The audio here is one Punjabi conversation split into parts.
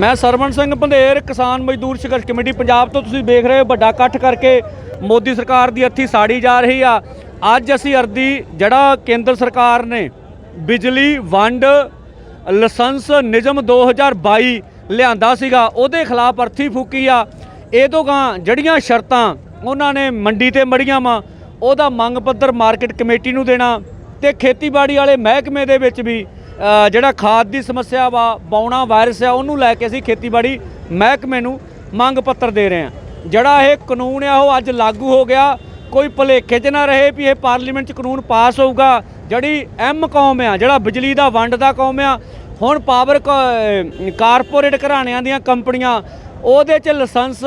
ਮੈਂ ਸਰਵਣ ਸਿੰਘ ਬੰਦੇਰ ਕਿਸਾਨ ਮਜ਼ਦੂਰ ਸੰਘਰਸ਼ ਕਮੇਟੀ ਪੰਜਾਬ ਤੋਂ। ਤੁਸੀਂ ਵੇਖ ਰਹੇ ਹੋ ਵੱਡਾ ਇਕੱਠ ਕਰਕੇ ਮੋਦੀ ਸਰਕਾਰ ਦੀ ਅੱਥੀ ਸਾੜੀ ਜਾ ਰਹੀ ਆ। ਅੱਜ ਅਸੀਂ ਅਰਦੀ ਜਿਹੜਾ ਕੇਂਦਰ ਸਰਕਾਰ ਨੇ ਬਿਜਲੀ, ਵੰਡ, ਲਾਇਸੈਂਸ, ਨਿਯਮ 2022 ਲਿਆਂਦਾ ਸੀਗਾ, ਉਹਦੇ ਖਿਲਾਫ ਅਰਥੀ ਫੂਕੀ ਆ। ਇਹ ਤੋਂ ਗਾਂ ਜਿਹੜੀਆਂ ਸ਼ਰਤਾਂ ਉਹਨਾਂ ਨੇ ਮੰਡੀ ਤੇ ਮੜੀਆਂ ਵਾ, ਉਹਦਾ ਮੰਗ ਪੱਤਰ ਮਾਰਕੀਟ ਕਮੇਟੀ ਨੂੰ ਦੇਣਾ ਤੇ ਖੇਤੀਬਾੜੀ ਵਾਲੇ ਮਹਿਕਮੇ ਦੇ ਵਿੱਚ ਵੀ ਜਿਹੜਾ ਖਾਦ ਦੀ ਸਮੱਸਿਆ ਵਾ, ਬੌਣਾ ਵਾਇਰਸ ਆ, ਉਹਨੂੰ ਲੈ ਕੇ ਅਸੀਂ ਖੇਤੀਬਾੜੀ ਮਹਿਕਮੇ ਨੂੰ ਮੰਗ ਪੱਤਰ ਦੇ ਰਹੇ ਹਾਂ। ਜਿਹੜਾ ਇਹ ਕਾਨੂੰਨ ਆ, ਉਹ ਅੱਜ ਲਾਗੂ ਹੋ ਗਿਆ। ਕੋਈ ਭੁਲੇਖੇ 'ਚ ਨਾ ਰਹੇ ਵੀ ਇਹ ਪਾਰਲੀਮੈਂਟ 'ਚ ਕਾਨੂੰਨ ਪਾਸ ਹੋਊਗਾ। ਜਿਹੜੀ ਐਮ ਕੌਮ ਆ, ਜਿਹੜਾ ਬਿਜਲੀ ਦਾ ਵੰਡ ਦਾ ਕੌਮ ਆ, ਹੁਣ ਪਾਵਰ ਕ- ਕਾਰਪੋਰੇਟ ਘਰਾਣਿਆਂ ਦੀਆਂ ਕੰਪਨੀਆਂ, ਉਹਦੇ 'ਚ ਲਾਇਸੈਂਸ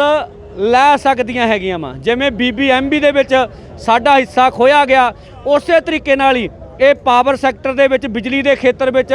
ਲੈ ਸਕਦੀਆਂ ਹੈਗੀਆਂ ਵਾ। ਜਿਵੇਂ ਬੀਬੀਐਮਬੀ ਦੇ ਵਿੱਚ ਸਾਡਾ ਹਿੱਸਾ ਖੋਇਆ ਗਿਆ, ਉਸੇ ਤਰੀਕੇ ਨਾਲ ਹੀ ਇਹ ਪਾਵਰ ਸੈਕਟਰ ਦੇ ਵਿੱਚ, ਬਿਜਲੀ ਦੇ ਖੇਤਰ ਵਿੱਚ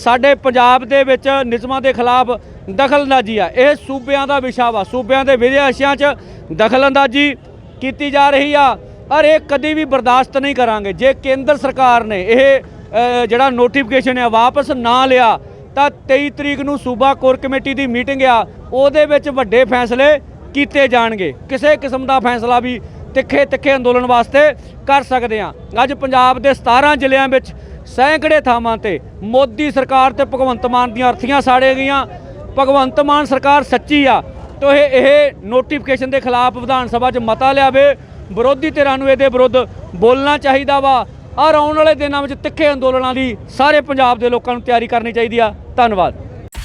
ਸਾਡੇ ਪੰਜਾਬ ਦੇ ਵਿੱਚ ਨਿਯਮਾਂ ਦੇ ਖਿਲਾਫ ਦਖਲਅੰਦਾਜ਼ੀ ਆ। ਇਹ ਸੂਬਿਆਂ ਦਾ ਵਿਸ਼ਾ ਵਾ। ਸੂਬਿਆਂ ਦੇ ਵਿਦੇਸ਼ਾਂ 'ਚ ਦਖਲਅੰਦਾਜ਼ੀ ਕੀਤੀ ਜਾ ਰਹੀ ਆ ਔਰ ਇਹ ਕਦੀ ਵੀ ਬਰਦਾਸ਼ਤ ਨਹੀਂ ਕਰਾਂਗੇ। ਜੇ ਕੇਂਦਰ ਸਰਕਾਰ ਨੇ ਇਹ ਜਿਹੜਾ ਨੋਟੀਫਿਕੇਸ਼ਨ ਹੈ ਵਾਪਸ ਨਾ ਲਿਆ, ਤਾਂ 23 ਤਰੀਕ ਨੂੰ ਸੂਬਾ ਕੋਰ ਕਮੇਟੀ ਦੀ ਮੀਟਿੰਗ ਆ। ਉਹਦੇ ਵਿੱਚ ਵੱਡੇ ਫੈਸਲੇ ਕੀਤੇ ਜਾਣਗੇ। ਕਿਸੇ ਕਿਸਮ ਦਾ ਫੈਸਲਾ ਵੀ ਤਿੱਖੇ ਤਿੱਖੇ ਅੰਦੋਲਨ ਵਾਸਤੇ ਕਰ ਸਕਦੇ ਆ ਅੱਜ ਪੰਜਾਬ ਦੇ 17 ਜ਼ਿਲ੍ਹਿਆਂ ਵਿੱਚ ਸੈਂਕੜੇ ਥਾਵਾਂ ਤੇ ਮੋਦੀ ਸਰਕਾਰ ਤੇ ਭਗਵੰਤ ਮਾਨ ਦੀਆਂ ਅਰਥੀਆਂ ਸਾੜੇ ਗਈਆਂ। ਭਗਵੰਤ ਮਾਨ ਸਰਕਾਰ ਸੱਚੀ ਆ, ਤੋ ਇਹ ਇਹ ਨੋਟੀਫਿਕੇਸ਼ਨ ਦੇ ਖਿਲਾਫ ਵਿਧਾਨ ਸਭਾ 'ਚ ਮਤਾ ਲਿਆਵੇ। ਵਿਰੋਧੀ ਧਿਰਾਂ ਨੂੰ ਇਹਦੇ ਵਿਰੁੱਧ ਬੋਲਣਾ ਚਾਹੀਦਾ ਵਾ। ਔਰ ਆਉਣ ਵਾਲੇ ਦਿਨਾਂ ਵਿੱਚ ਤਿੱਖੇ ਅੰਦੋਲਨਾਂ ਦੀ ਸਾਰੇ ਪੰਜਾਬ ਦੇ ਲੋਕਾਂ ਨੂੰ ਤਿਆਰੀ ਕਰਨੀ ਚਾਹੀਦੀ ਆ। ਧੰਨਵਾਦ।